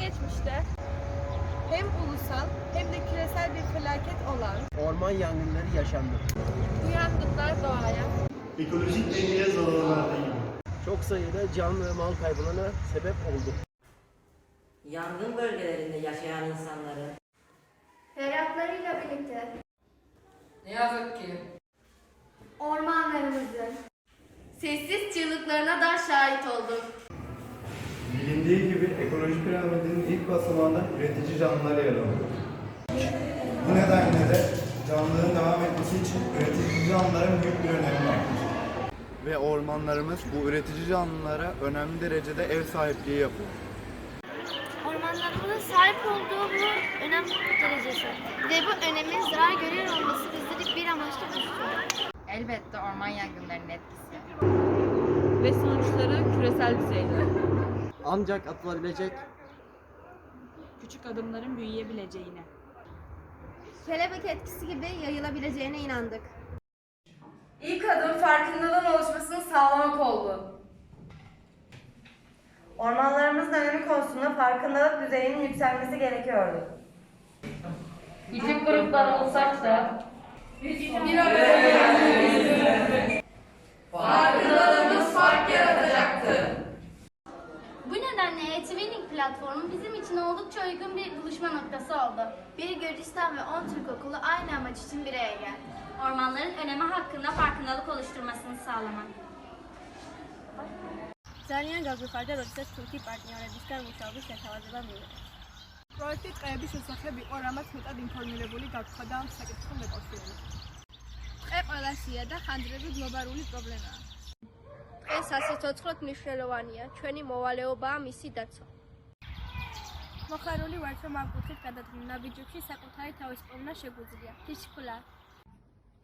geçmişte hem ulusal hem de küresel bir felaket olan Orman yangınları yaşandı. bu yangınlar doğaya Ekolojik dengeye zarar verdi. Çok sayıda can ve mal kaybına sebep oldu. Yangın bölgelerinde yaşayan insanların Ferhatlarıyla birlikte Ne yazık ki ormanlarımızın sessiz çığlıklarına da şahit olduk. Bilindiği gibi ekoloji piramidinin ilk basamağında üretici canlılar yer alıyor. Bu nedenle de canlılığın devam etmesi için üretici canlıların büyük bir önemi var. Ve ormanlarımız bu üretici canlılara önemli derecede ev sahipliği yapıyor. Ormanlarımızın sahip olduğu bu önem derecesi ve bu önemin zarar görüyor olması bizleri bir amaçla buluşturuyor. elbette orman yangınlarının etkisi. ve sonuçları küresel düzeyde. Ancak atılabilecek Küçük adımların büyüyebileceğine. Kelebek etkisi gibi yayılabileceğine inandık. İlk adım farkındalığın oluşmasını sağlamak oldu. Ormanlarımızın önemi konusunda farkındalık düzeyinin yükselmesi gerekiyordu. Küçük gruplar olsak da bir farkındalığımız oldukça uygun bir buluşma noktası oldu. Bir Gürcistan ve 10 Türk okulu aynı amaç için bir araya geldi. Ormanların önemi hakkında farkındalık oluşturmasını sağlamak. Ძალიან გაგვიხარდა, როდესაც თურქი პარტნიორებისგან მუშაობის შეთავაზება მიიღო. პროექტი ტყეების შესახებ იყო, რამაც მეტად ინფორმირებული გაგხდა და ამ საკითხთან დაკავშირებით. ტყე ყველასია და ხანძრები გლობალური პრობლემაა. ტყე სასიცოცხლოდ მნიშვნელოვანია. ჩვენი მოვალეობაა მისი დაცვა. მოხარული ვართ, რომ ამ კუთხით გადადგმნა ბიჭებში საკუთარი თავის პოვნა შეგვიძლია. Teşekkürler.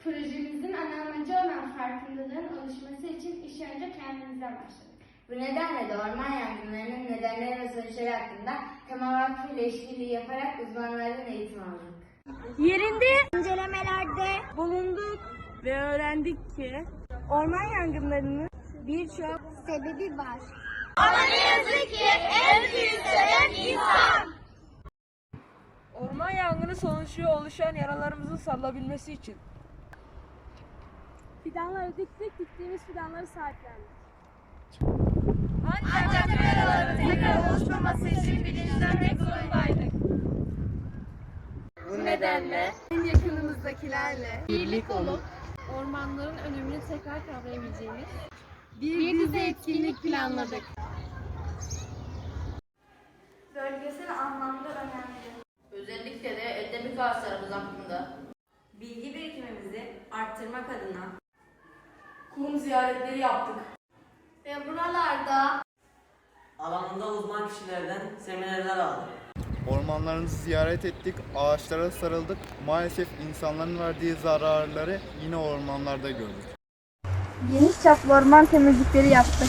Projemizin ana amacı olan farkındalığın oluşması için iş önce kendimizden başladık. Bu nedenle de orman yangınlarının nedenleri ve sonuçları hakkında Tema Vakfı ile işbirliği yaparak uzmanlardan eğitim aldık. Yerinde incelemelerde Bulunduk ve öğrendik ki orman yangınlarının birçok sebebi var. Ama ne sonucu oluşan yaralarımızın sarılabilmesi için. Fidanları diktik, diktiğimiz fidanları sahiplendik. Ancak bu yaraların tekrar oluşmaması için bilinçlenmek zorundaydık. bu nedenle en yakınımızdakilerle birlik olup ormanların önemini tekrar kavrayabileceğimiz bir dizi etkinlik planladık. Bölgesel anlamda önemli. Özellikle de endemik ağaçlarımız hakkında bilgi birikimimizi arttırmak adına Kum ziyaretleri yaptık. Ve buralarda alanında uzman kişilerden seminerler aldık. Ormanlarımızı ziyaret ettik, ağaçlara sarıldık. Maalesef insanların verdiği zararları yine ormanlarda gördük. geniş çaplı orman temizlikleri yaptık.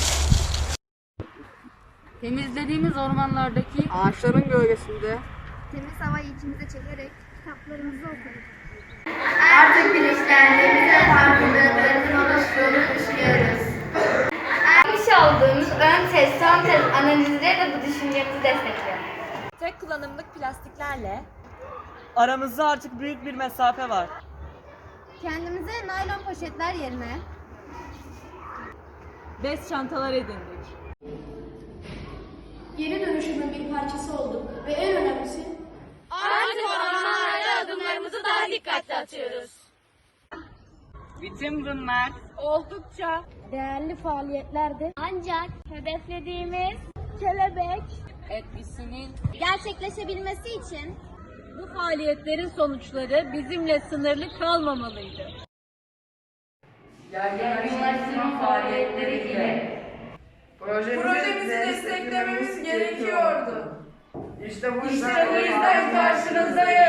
Temizlediğimiz ormanlardaki ağaçların gölgesinde Temiz havayı içimize çekerek kitaplarımızı okuduk. Artık bilinçlendiğimizde farkındalıklarımızın oluştuğunu düşünüyoruz. Yapmış olduğumuz ön test, son test analizleri de bu düşüncemizi destekliyor. Tek kullanımlık plastiklerle aramızda artık büyük bir mesafe var. Kendimize naylon poşetler yerine bez çantalar edindik. geri dönüşümün bir parçası olduk ve en önemlisi Artık ormanlarda adımlarımızı daha dikkatli atıyoruz. Bütün bunlar oldukça değerli faaliyetlerde ancak hedeflediğimiz kelebek etkisinin gerçekleşebilmesi için bu faaliyetlerin sonuçları bizimle sınırlı kalmamalıydı. yaygınlaştırma faaliyetleri ile projemizi desteklememiz gerekiyordu. İşte bu yüzden karşınızdayız. Haydi